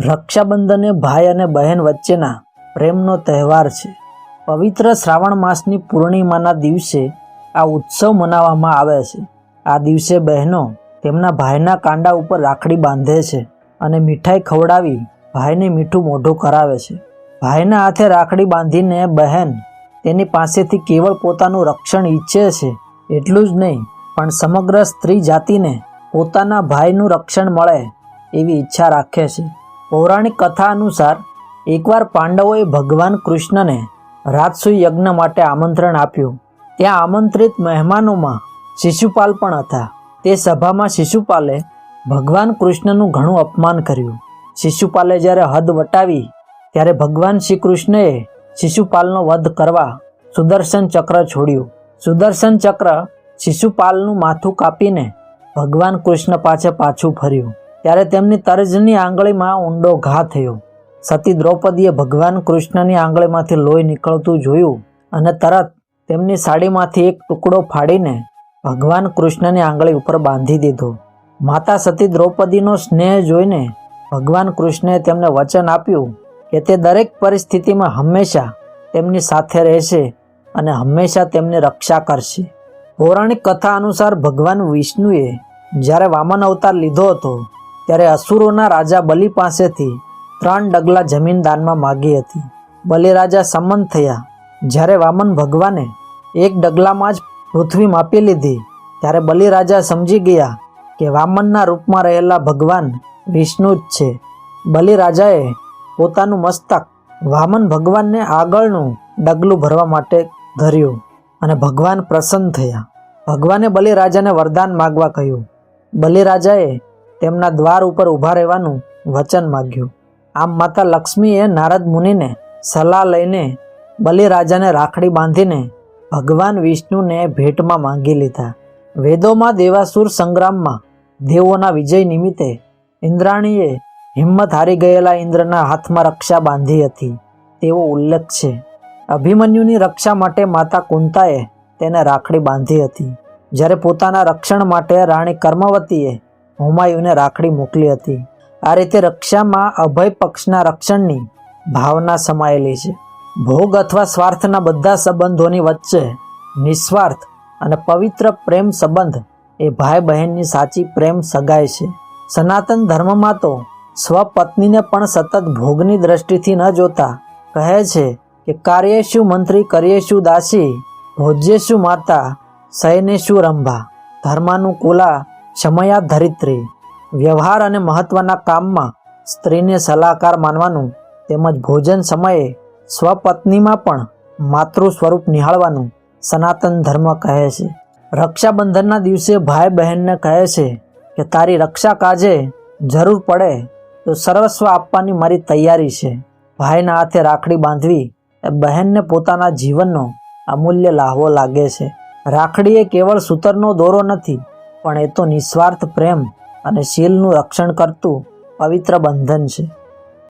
રક્ષાબંધન એ ભાઈ અને બહેન વચ્ચેના પ્રેમનો તહેવાર છે. પવિત્ર શ્રાવણ માસની પૂર્ણિમાના દિવસે આ ઉત્સવ મનાવવામાં આવે છે. આ દિવસે બહેનો તેમના ભાઈના કાંડા ઉપર રાખડી બાંધે છે અને મીઠાઈ ખવડાવી ભાઈને મીઠું મોઢું કરાવે છે. ભાઈના હાથે રાખડી બાંધીને બહેન તેની પાસેથી કેવળ પોતાનું રક્ષણ ઈચ્છે છે એટલું જ નહીં, પણ સમગ્ર સ્ત્રી જાતિને પોતાના ભાઈનું રક્ષણ મળે એવી ઈચ્છા રાખે છે. પૌરાણિક કથા અનુસાર એકવાર પાંડવોએ ભગવાન કૃષ્ણને રાજસુ યજ્ઞ માટે આમંત્રણ આપ્યું. ત્યાં આમંત્રિત મહેમાનોમાં શિશુપાલ પણ હતા. તે સભામાં શિશુપાલે ભગવાન કૃષ્ણનું ઘણું અપમાન કર્યું. શિશુપાલે જ્યારે હદ વટાવી, ત્યારે ભગવાન શ્રી કૃષ્ણએ શિશુપાલનો વધ કરવા સુદર્શન ચક્ર છોડ્યું. સુદર્શન ચક્ર શિશુપાલનું માથું કાપીને ભગવાન કૃષ્ણ પાસે પાછું ફર્યું. ત્યારે તેમની તર્જની આંગળીમાં ઊંડો ઘા થયો. સતી દ્રૌપદીએ ભગવાન કૃષ્ણની આંગળીમાંથી લોહી નીકળતું જોયું અને તરત તેમની સાડીમાંથી એક ટુકડો ફાડીને ભગવાન કૃષ્ણની આંગળી ઉપર બાંધી દીધો. માતા સતી દ્રૌપદીનો સ્નેહ જોઈને ભગવાન કૃષ્ણે તેમને વચન આપ્યું કે તે દરેક પરિસ્થિતિમાં હંમેશા તેમની સાથે રહેશે અને હંમેશા તેમની રક્ષા કરશે. પૌરાણિક કથા અનુસાર ભગવાન વિષ્ણુએ જ્યારે વામન અવતાર લીધો હતો ત્યારે અસુરોના રાજા બલિ પાસેથી ત્રણ ડગલા જમીન દાનમાં માગી હતી. બલિરાજા સંમત થયા. જ્યારે વામન ભગવાને એક ડગલામાં જ પૃથ્વી માપી લીધી, ત્યારે બલિરાજા સમજી ગયા કે વામનના રૂપમાં રહેલા ભગવાન વિષ્ણુ જ છે. બલિરાજાએ પોતાનું મસ્તક વામન ભગવાનને આગળનું ડગલું ભરવા માટે ધર્યું અને ભગવાન પ્રસન્ન થયા. ભગવાને બલિરાજાને વરદાન માગવા કહ્યું. બલિરાજાએ તેમના દ્વાર ઉપર ઊભા રહેવાનું વચન માગ્યું. આમ માતા લક્ષ્મીએ નારદ મુનિને સલાહ લઈને બલિરાજાને રાખડી બાંધીને ભગવાન વિષ્ણુને ભેટમાં માંગી લીધા. વેદોમાં દેવાસુર સંગ્રામમાં દેવોના વિજય નિમિત્તે ઇન્દ્રાણીએ હિંમત હારી ગયેલા ઇન્દ્રના હાથમાં રક્ષા બાંધી હતી. તેવો ઉલ્લેખ છે. અભિમન્યુની રક્ષા માટે માતા કુંતાએ તેને રાખડી બાંધી હતી. જ્યારે પોતાના રક્ષણ માટે રાણી કર્મવતીએ હુમાયુને રાખડી મોકલી હતી. આ રીતે રક્ષામાં અભય પક્ષના રક્ષણની ભાવના સમાયેલી છે. ભોગ અથવા સ્વાર્થના બધા સંબંધોની વચ્ચે નિસ્વાર્થ અને પવિત્ર પ્રેમ સંબંધ એ ભાઈ બહેનની સાચી પ્રેમ સગાઈ છે. સનાતન ધર્મમાં તો સ્વપત્નીને પણ સતત ભોગની દ્રષ્ટિથી ન જોતા કહે છે કે, કાર્યેશુ મંત્રી, કર્યેશુ દાસી, ભોજ્યેશુ માતા શયનેશુ રંભા. ધર્માનુકૂલા ક્ષમયા ધરિત્રી વ્યવહાર અને મહત્વના કામમાં સ્ત્રીને સલાહકાર માનવાનું તેમજ ભોજન સમયે સ્વપત્નીમાં પણ માતૃ સ્વરૂપ નિહાળવાનું સનાતન ધર્મ કહે છે. રક્ષાબંધનના દિવસે ભાઈ બહેનને કહે છે કે, તારી રક્ષા કાજે જરૂર પડે તો સર્વસ્વ આપવાની મારી તૈયારી છે. ભાઈના હાથે રાખડી બાંધવી એ બહેનને પોતાના જીવનનો અમૂલ્ય લાહવો લાગે છે. રાખડી એ કેવળ સૂતરનો દોરો નથી પણ એ તો નિસ્વાર્થ પ્રેમ અને શીલનું રક્ષણ કરતું પવિત્ર બંધન છે.